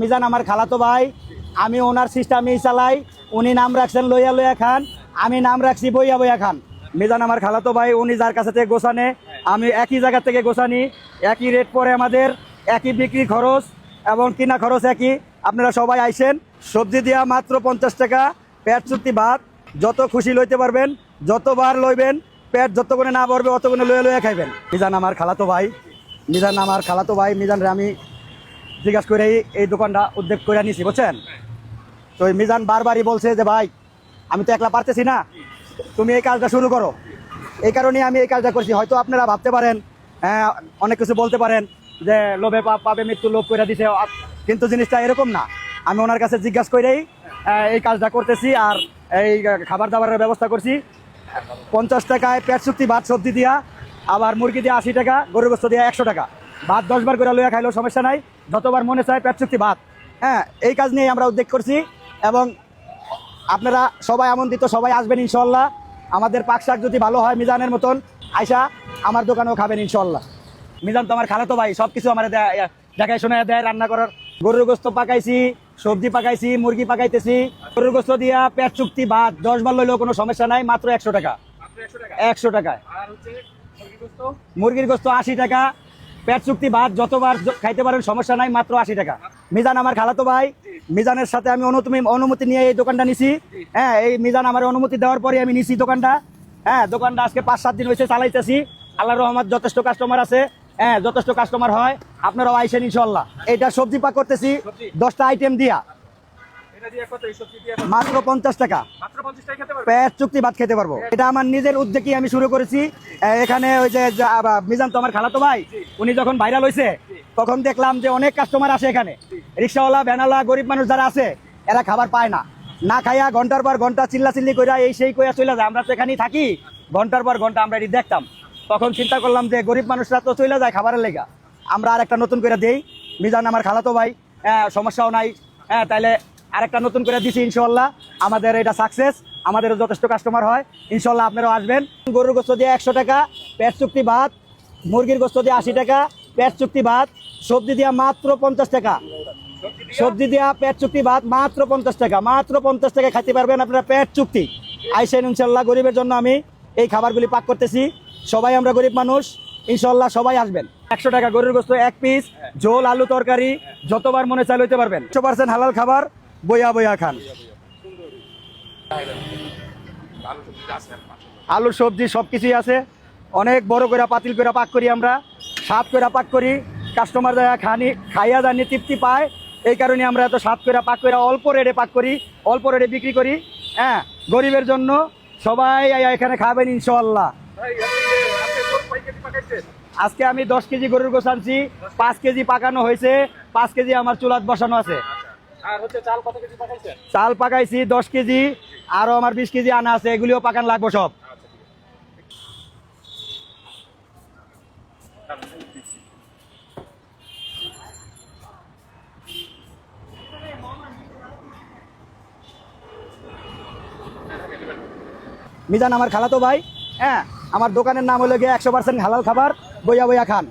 মিজান আমার খালাতো ভাই, আমি ওনার সিস্টেমই চালাই, উনি নাম রাখছেন লইয়া লইয়া খান, আমি নাম রাখছি বইয়া বইয়া খান। মিজান আমার খালাতো ভাই, উনি যার কাছে থেকে গোছানে, আমি একই জায়গা থেকে গোছানি, একই রেট পরে আমাদের, একই বিক্রি খরচ এবং কিনা খরচ একই। আপনারা সবাই আইসেন, সবজি দিয়া মাত্র পঞ্চাশ টাকা, পেট চুক্তি ভাত, যত খুশি লইতে পারবেন, যতবার লইবেন, পেট যত করে না পড়বে অত করে লইয়া লইয়া খাইবেন। মিজান আমার খালাতো ভাই, মিজান আমার খালাতো ভাই, মিজান আমি জিজ্ঞাসা করে এই দোকানটা উদ্যোগ করে নিয়েছি বুঝছেন? তো এই মিজান বারবারই বলছে যে ভাই আমি তো একলা পারতেছি না। তুমি এই কাজটা শুরু করো। এই কারণে আমি এই কাজটা করছি। হয়তো আপনারা ভাবতে পারেন হ্যাঁ, অনেক কিছু বলতে পারেন যে লোভে পাপ পাবে মৃত্যু লোভ করে দিছে। কিন্তু জিনিসটা এরকম না। আমি ওনার কাছে জিজ্ঞাসা করেই এই কাজটা করতেছি আর এই খাবার দাবারের ব্যবস্থা করছি। পঞ্চাশ টাকায় পেট চুক্তি ভাত সবজি দিয়া আবার মুরগি দিয়ে আশি টাকা গরুর গোস্ত দিয়ে একশো টাকা। ভাত দশবার করে লইয়া খাইলেও সমস্যা নাই যতবার মনে চায় পেট চুক্তি ভাত। হ্যাঁ এই কাজ নিয়ে আমরা উদ্যোগ করছি এবং আপনারা সবাই আমন্ত্রিত সবাই আসবেন ইনশাল্লাহ আমাদের পাক শাক যদি ভালো হয় মিজানের মতন আয়সা আমার দোকানেও খাবেন ইনশাল্লাহ মিজান তো আমার খালাতো ভাই সব কিছু আমার দেখায় শোনা দেয় রান্না করার। গরুর গোস্ত পাকাইছি সবজি পাকাইছি মুরগি পাকাইতেছি। গরুর গোস্ত দিয়া পেট চুক্তি ভাত দশ বার লইলেও কোনো সমস্যা নাই মাত্র একশো টাকা। একশো টাকা টাকায় মুরগির গোস্ত আশি টাকা পেট চুক্তি ভাত যতবার খাইতে পারেন সমস্যা নাই মাত্র আশি টাকা। মিজান আমার খালাতো ভাই মিজানের সাথে আমি অনুমতি অনুমতি নিয়ে এই দোকানটা নিছি। হ্যাঁ এই মিজান আমার অনুমতি দেওয়ার পরে আমি নিছি দোকানটা। হ্যাঁ দোকানটা আজকে পাঁচ সাত দিন হয়েছে চালাইতেছি। আল্লাহ রহমত যথেষ্ট কাস্টমার আছে। হ্যাঁ যথেষ্ট কাস্টমার হয়। আপনারাও আইসেন ইনশাল্লাহ এটা সবজি পাক করতেছি দশটা আইটেম দিয়া। মাত্র পঞ্চাশ টাকা। পেট চুক্তি ভাত খেতে পারব। এটা আমার নিজের আমি শুরু করেছি। এখানে ওই যে মিজান তো আমার খালাতো ভাই উনি যখন ভাইরাল হয়েছে তখন দেখলাম যে অনেক কাস্টমার আসে এখানে। রিক্সাওয়ালা গরিব মানুষ যারা আছে এরা খাবার পায় না। না খাইয়া ঘণ্টার পর ঘণ্টা চিল্লা চিল্লি কইরা এই সেই কইয়া চলে যায়। আমরা তো এখানেই থাকি ঘণ্টার পর ঘণ্টা আমরা এটি দেখতাম। তখন চিন্তা করলাম যে গরিব মানুষরা তো চলে যায় খাবারের লেগা। আমরা আর একটা নতুন করে দেই। মিজান আমার খালাতো ভাই হ্যাঁ, সমস্যাও নাই। হ্যাঁ তাহলে আরেকটা নতুন করে দিছি ইনশাল্লাহ আমাদের এটা সাকসেস আমাদেরও যথেষ্ট কাস্টমার হয়। ইনশাল্লাহ আপনারাও আসবেন। গরুর গোস্ত দিয়ে একশো টাকা পেট চুক্তি ভাত, মুরগির গোস্ত দিয়ে আশি টাকা পেট চুক্তি ভাত, সবজি দিয়া মাত্র পঞ্চাশ টাকা। সবজি দিয়া পেট চুক্তি ভাত মাত্র পঞ্চাশ টাকা, মাত্র পঞ্চাশ টাকা খাইতে পারবেন আপনারা পেট চুক্তি। আইসেন ইনশাল্লাহ গরিবের জন্য আমি এই খাবারগুলি পাক করতেছি। সবাই আমরা গরিব মানুষ ইনশাল্লাহ সবাই আসবেন। একশো টাকা গরুর গোস্ত এক পিস ঝোল, আলু তরকারি, যতবার মনে চাই লইতে পারবেন। একশো হালাল খাবার বইয়া বইয়া খান। আলু সবজি সব কিছুই আছে। অনেক বড় করে পাতিল করে পাক করি আমরা। সাত করে পাক করি। কাস্টমার যায় খানি খাইয়া জানি তৃপ্তি পায়। এই কারণে আমরা এত সাত করে পাক করে অল্প রেটে পাক করি। অল্প রেটে বিক্রি করি। হ্যাঁ গরিবের জন্য সবাই এখানে খাবেন ইনশাল্লাহ? আজকে আমি দশ কেজি গরুর গোস আনছি। পাঁচ কেজি পাকানো হয়েছে। পাঁচ কেজি আমার চুলাত বসানো আছে। চাল পাকাইছি দশ কেজি আরও আমার বিশ কেজি আনা আছে এগুলিও পাকান লাগবো সব। মিজান আমার খালাতো ভাই হ্যাঁ আমার দোকানের নাম হলো গিয়ে একশো পার্সেন্ট হালাল খাবার বইয়া বইয়া খান।